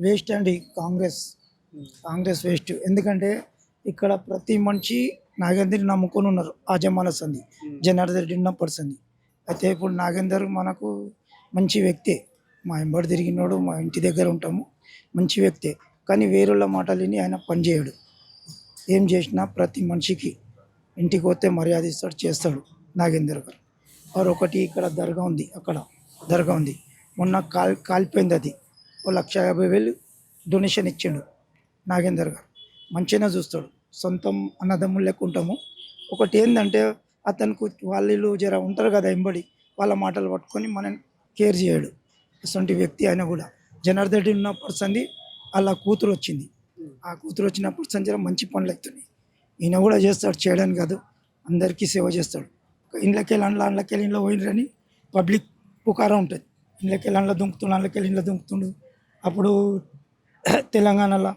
Waste అండి Congress. Congress waste. ఎందుకంటే ఇక్కడ ప్రతి మనిషి నాగేందర్ నమ్ముకొని ఉన్నారు. ఆజమాన సంధి సంది జనార్దన్ రెడ్డి ఉన్నప్పటి సంది అయితే ఇప్పుడు నాగేందర్ మనకు మంచి వ్యక్తే. మా ఎంబడి తిరిగినోడు మా ఇంటి దగ్గర ఉంటాము. మంచి వ్యక్తే. కానీ వేరేళ్ళ మాటలు విని ఆయన పనిచేయడు. ఏం చేసినా ప్రతి మనిషికి ఇంటికి పోతే మర్యాద ఇస్తాడు చేస్తాడు నాగేందర్ గారు. వారు ఒకటి ఇక్కడ దర్గా ఉంది. అక్కడ దర్గా ఉంది. మొన్న కాల్ కాలిపోయింది అది. ఓ లక్ష యాభై వేలు డొనేషన్ ఇచ్చిండు నాగేందర్ గారు. మంచిగా చూస్తాడు. సొంతం అన్నదమ్ములు లెక్క ఉంటాము ఒకటి ఏంటంటే అతనికి వాళ్ళు జర ఉంటారు కదా ఎంబడి వాళ్ళ మాటలు పట్టుకొని మనం కేర్ చేయడు. అటువంటి వ్యక్తి ఆయన కూడా. జనార్దన్ రెడ్డి ఉన్న పర్సన్ది వాళ్ళ కూతురు వచ్చింది. ఆ కూతురు వచ్చినప్పటిసారి జర మంచి పనులు అవుతున్నాయి ఈయన కూడా చేస్తాడు చేయడానికి కాదు. అందరికీ సేవ చేస్తాడు. ఇండ్లకెళ్ళి అండ్ల ఇంట్లో పోయినరని పబ్లిక్ పుకారం ఉంటుంది. ఇండ్లకి వెళ్ళి అండ్ల దుంకుతుండు అండ్లకి వెళ్ళి ఇంట్లో దుంకుతుండు. అప్పుడు తెలంగాణలో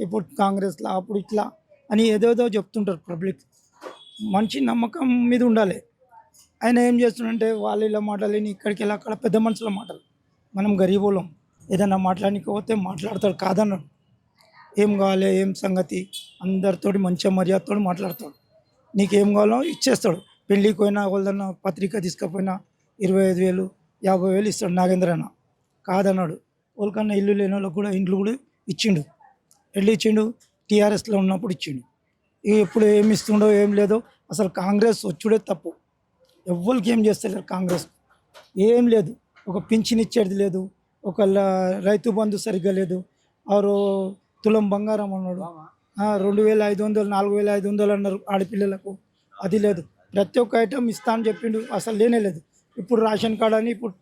ఇప్పుడు కాంగ్రెస్లో అప్పుడు ఇట్లా అని ఏదేదో చెప్తుంటారు పబ్లిక్. మంచి నమ్మకం మీద ఉండాలి. ఆయన ఏం చేస్తుండంటే వాళ్ళు ఇలా మాటలు ఇక్కడికి వెళ్ళి అక్కడ పెద్ద మనుషుల మాటలు. మనం గరీబులం ఏదైనా మాట్లాడకపోతే మాట్లాడతాడు కాదన్నాడు. ఏం కావాలి ఏం సంగతి? అందరితోటి మంచిగా మర్యాదతో మాట్లాడతాడు. నీకేం కావాలో ఇచ్చేస్తాడు. పెళ్ళికి పోయినా వాళ్ళదన్నా పత్రిక తీసుకపోయినా ఇరవై ఐదు వేలు యాభై వేలు ఇస్తాడు నాగేంద్ర అన్న కాదన్నాడు. వాళ్ళకన్నా ఇల్లు లేని వాళ్ళకి కూడా ఇండ్లు కూడా ఇచ్చిండు. ఎల్లు ఇచ్చిండు? టీఆర్ఎస్లో ఉన్నప్పుడు ఇచ్చిండు. ఇక ఇప్పుడు ఏమి ఇస్తుండో ఏం లేదో అసలు కాంగ్రెస్ వచ్చుడే తప్పు. ఎవ్వరికి ఏం చేస్తలేరు కాంగ్రెస్. ఏం లేదు. ఒక పింఛన్ ఇచ్చేది లేదు. ఒక రైతు బంధు సరిగ్గా లేదు. ఆరు తులం బంగారం అన్నాడు. రెండు వేల ఐదు వందలు నాలుగు వేల ఐదు వందలు అన్నారు ఆడపిల్లలకు. అది లేదు. ప్రతి ఒక్క ఐటమ్ ఇస్తా అని చెప్పిండు. అసలు లేనే లేదు. ఇప్పుడు రేషన్ కార్డ్ అని ఇప్పుడు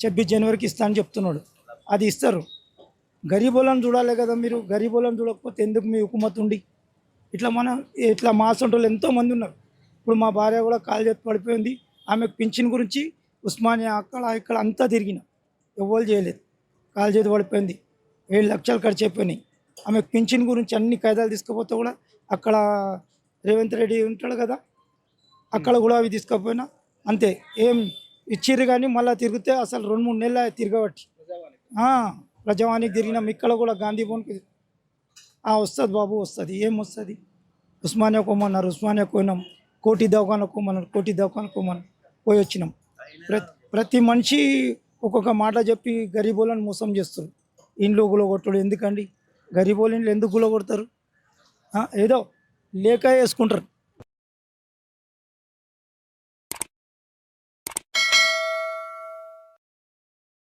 ఛబ్బీస్ జనవరికి ఇస్తా అని చెప్తున్నాడు. అది ఇస్తారు. గరీబోళ్ళని చూడాలి కదా మీరు. గరీబోళ్ళని చూడకపోతే ఎందుకు మీ హుకుమత్ ఉండి? ఇట్లా మన ఇట్లా మాసంటోళ్ళు ఎంతో ఎంతోమంది ఉన్నారు. ఇప్పుడు మా భార్య కూడా కాలు చేతి పడిపోయింది. ఆమెకు పింఛన్ గురించి ఉస్మానియా అక్కడ ఇక్కడ అంతా తిరిగిన. ఎవ్వరు చేయలేదు. కాలు చేతి పడిపోయింది. ఏడు లక్షలు ఖర్చు అయిపోయినాయి. ఆమెకు పింఛన్ గురించి అన్ని కాయిదాలు తీసుకుపోతే కూడా అక్కడ రేవంత్ రెడ్డి ఉంటాడు కదా. అక్కడ కూడా అవి తీసుకపోయినా. అంతే. ఏం ఇచ్చిర్రు కానీ మళ్ళీ తిరిగితే అసలు రెండు మూడు నెలలు తిరగబట్టి. రజవానికి తిరిగినాం ఇక్కడ కూడా గాంధీ భవన్కి వస్తుంది బాబు వస్తుంది. ఏం వస్తుంది? ఉస్మానియా కోమన్నారు ఉస్మానియా పోయినాం కోటి దవాఖాన కోమన్నారు కోటి దవాఖాన కోమన్నారు పోయి వచ్చినాం. ప్రతి ప్రతి మనిషి ఒక్కొక్క మాట చెప్పి గరీబోళ్ళని మోసం చేస్తారు. ఇంట్లో గులగొట్టడు. ఎందుకండి? గరీబోళ్ళ ఇంట్లో ఎందుకు గులగొడతారు? ఏదో లేక వేసుకుంటారు.